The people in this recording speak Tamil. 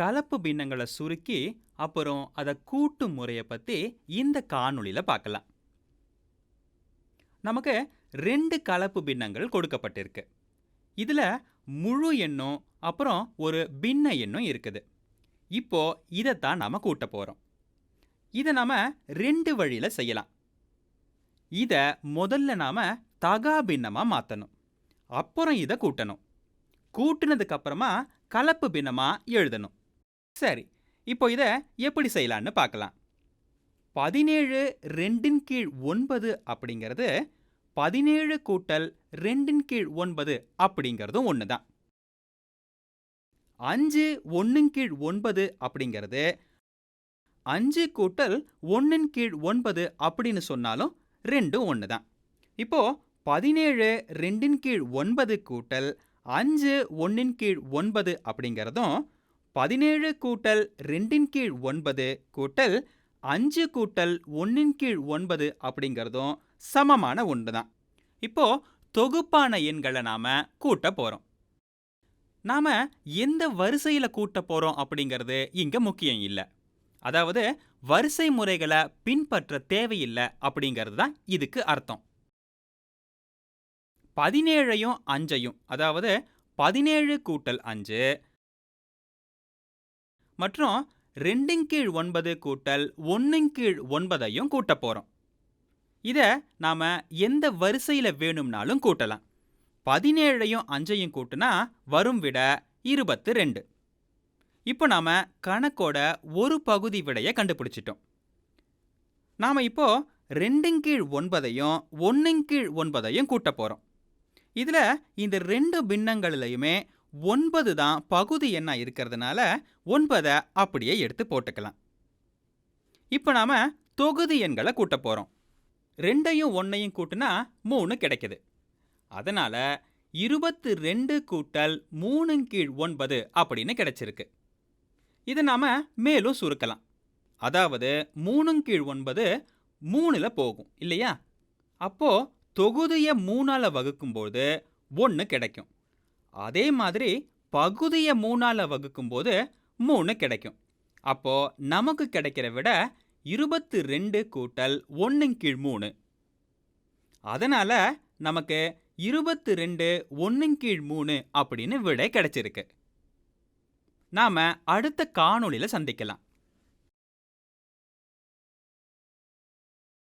கலப்பு பின்னங்களை சுருக்கி அப்புறம் அதை கூட்டும் முறையை பற்றி இந்த காணொளியில் பார்க்கலாம். நமக்கு ரெண்டு கலப்பு பின்னங்கள் கொடுக்கப்பட்டிருக்கு. இதில் முழு எண்ணும் அப்புறம் ஒரு பின்ன எண்ணும் இருக்குது. இப்போது இதைத்தான் நாம் கூட்ட போகிறோம் இதை நாம் ரெண்டு வழியில் செய்யலாம். இதை முதல்ல நாம் தகா பின்னமாக மாற்றணும் அப்புறம் இதை கூட்டணும். கூட்டினதுக்கப்புறமா கலப்பு பின்னமாக எழுதணும். சரி இப்போ இதை எப்படி செய்யலான்னு பார்க்கலாம். பதினேழு ரெண்டின் கீழ் ஒன்பது அப்படிங்கிறது பதினேழு கூட்டல் ரெண்டின் கீழ் ஒன்பது அப்படிங்கிறதும் ஒன்று தான் அஞ்சு ஒன்றின் கீழ் ஒன்பது அப்படிங்கிறது அஞ்சு கூட்டல் ஒன்றின் கீழ் ஒன்பது அப்படின்னு சொன்னாலும் ரெண்டும் ஒன்று தான் இப்போ பதினேழு ரெண்டின் கீழ் ஒன்பது கூட்டல் அஞ்சு ஒன்றின் கீழ் ஒன்பது அப்படிங்கிறதும் பதினேழு கூட்டல் ரெண்டின் கீழ் ஒன்பது கூட்டல் அஞ்சு கூட்டல் ஒன்றின் கீழ் ஒன்பது அப்படிங்கிறதும் சமமான ஒன்று தான் இப்போ தொகுப்பான எண்களை நாம கூட்ட போறோம். நாம எந்த வரிசையில கூட்ட போறோம் அப்படிங்கிறது இங்க முக்கியம் இல்லை. அதாவது வரிசை முறைகளை பின்பற்ற தேவையில்லை அப்படிங்கிறது தான் இதுக்கு அர்த்தம். பதினேழையும் அஞ்சையும் அதாவது பதினேழு கூட்டல் அஞ்சு மற்றும் ரெண்டின் கீழ் ஒன்பது கூட்டல் ஒன்றின் கீழ் ஒன்பதையும் கூட்ட போகிறோம் இதை நாம் எந்த வரிசையில் வேணும்னாலும் கூட்டலாம். பதினேழையும் அஞ்சையும் கூட்டினா வரும் விட இருபத்து ரெண்டு இப்போ நாம் கணக்கோட ஒரு பகுதி விடையை கண்டுபிடிச்சிட்டோம். நாம் இப்போ ரெண்டின் கீழ் ஒன்பதையும் ஒன்றின் கீழ் ஒன்பதையும் கூட்ட போகிறோம் இதில் இந்த ரெண்டு பின்னங்களிலையுமே ஒன்பது தான் பகுதி எண்ணா இருக்கிறதுனால ஒன்பதை அப்படியே எடுத்து போட்டுக்கலாம். இப்போ நாம் தொகுதி எண்களை கூட்ட போகிறோம் ரெண்டையும் ஒன்றையும் கூட்டினா மூணு கிடைக்குது. அதனால் இருபத்து ரெண்டு கூட்டல் மூணு கீழ் ஒன்பது அப்படின்னு கிடைச்சிருக்கு. இதை நாம் மேலும் சுருக்கலாம். அதாவது மூணு கீழ் ஒன்பது மூணில் போகும் இல்லையா? அப்போது தொகுதியை மூணால் வகுக்கும்போது ஒன்று கிடைக்கும். அதே மாதிரி பகுதியை மூணால் வகுக்கும்போது மூணு கிடைக்கும். அப்போ நமக்கு கிடைக்கிற விட இருபத்து ரெண்டு கூட்டல் ஒன்று கீழ் மூணு. அதனால நமக்கு இருபத்து ரெண்டு ஒன்று கீழ் மூணு அப்படின்னு விடை கிடைச்சிருக்கு. நாம அடுத்த காணொளியில் சந்திக்கலாம்.